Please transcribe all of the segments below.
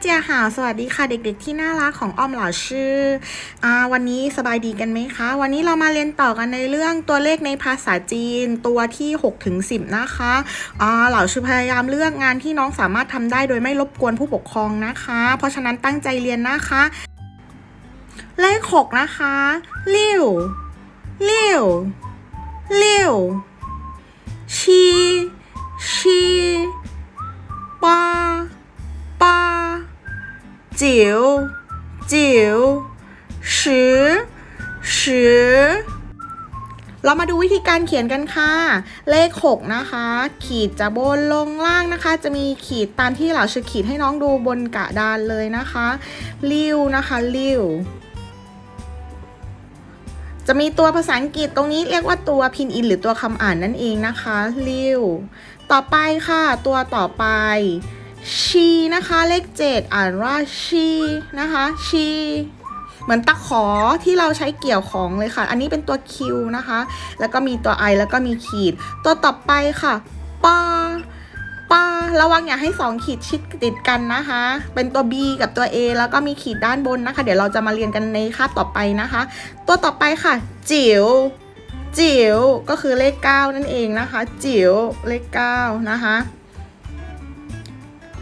เจียหาวสวัสดีค่ะเด็กๆ ที่น่ารักของอ้อมเหล่าชื่ออวันนี้สบายดีกันไหมคะ วันนี้เรามาเรียนต่อกันในเรื่องตัวเลขในภาษาจีนตัวที่6ถึง10 นะคะเหล่าชื่อพยายามเลือกงานที่น้องสามารถทำได้โดยไม่รบกวนผู้ปกครองนะคะ เพราะฉะนั้นตั้งใจเรียนนะคะ เลข 6 นะคะเลี้ยวเลี้ยวเลี้ยวชีชี จิ๋วจิ๋วชือชือเรามาดูวิธีการเขียนกันค่ะ เลข 6 นะคะ ขีดจะบนลงล่างนะคะ จะมีขีดตามที่เหล่าชื่อขีดให้น้องดูบนกระดานเลยนะคะลิ้วนะคะลิ้วจะมีตัวภาษาอังกฤษตรงนี้เรียกว่าตัวพินอินหรือตัวคำอ่านนั่นเองนะคะริ้วต่อไปค่ะ ตัวต่อไป ชีนะคะเลข7อ่านว่าชีนะคะชีเหมือนตะขอที่เราใช้เกี่ยวของเลยค่ะ อันนี้เป็นตัว Q นะคะ แล้วก็มีตัว I แล้วก็มีขีด ตัวต่อไปค่ะปาปาระวังอย่าให้สองขีดชิดติดกันนะคะ เป็นตัว B กับตัว A แล้วก็มีขีดด้านบนนะคะ เดี๋ยวเราจะมาเรียนกันในคาบต่อไปนะคะ ตัวต่อไปค่ะ จิ๋วจิ๋วก็คือเลข 9 นั่นเองนะคะ จิ๋วเลข 9 นะคะ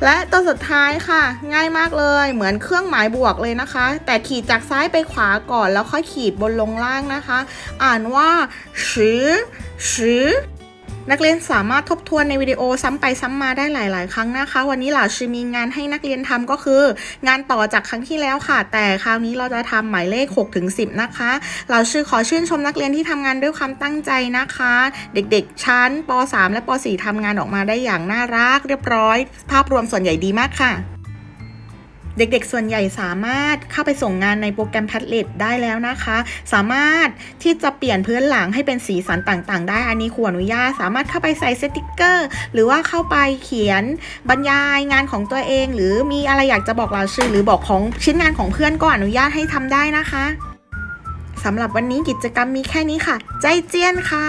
และตัวสุดท้ายค่ะ ง่ายมากเลยเหมือนเครื่องหมายบวกเลยนะคะ แต่ขีดจากซ้ายไปขวาก่อนแล้วค่อยขีดบนลงล่างนะคะ อ่านว่าชือชือ นักเรียนสามารถทบทวนในวิดีโอซ้ำไปซ้ำมาได้หลาย ๆ ครั้งนะคะ วันนี้หล่าชื่อมีงานให้นักเรียนทำก็คือ งานต่อจากครั้งที่แล้วค่ะ แต่คราวนี้เราจะทำหมายเลข6ถึง10 นะคะหล่าชื่อขอชื่นชมนักเรียนที่ทำงานด้วยความตั้งใจนะคะ เด็กๆ ชั้นป .3 และป .4 ทำงานออกมาได้อย่างน่ารัก เรียบร้อย ภาพรวมส่วนใหญ่ดีมากค่ะ เด็กๆ ส่วนใหญ่สามารถเข้าไปส่งงานในโปรแกรม Padlet ได้แล้วนะคะ สามารถที่จะเปลี่ยนพื้นหลังให้เป็นสีสันต่างๆ ได้ อันนี้ขออนุญาต สามารถเข้าไปใส่สติกเกอร์ หรือว่าเข้าไปเขียนบรรยายงานของตัวเอง หรือมีอะไรอยากจะบอกเราชื่อ หรือบอกของชิ้นงานของเพื่อนก็อนุญาตให้ทำได้นะคะสำหรับวันนี้กิจกรรมมีแค่นี้ค่ะ ใจเจียนค่ะ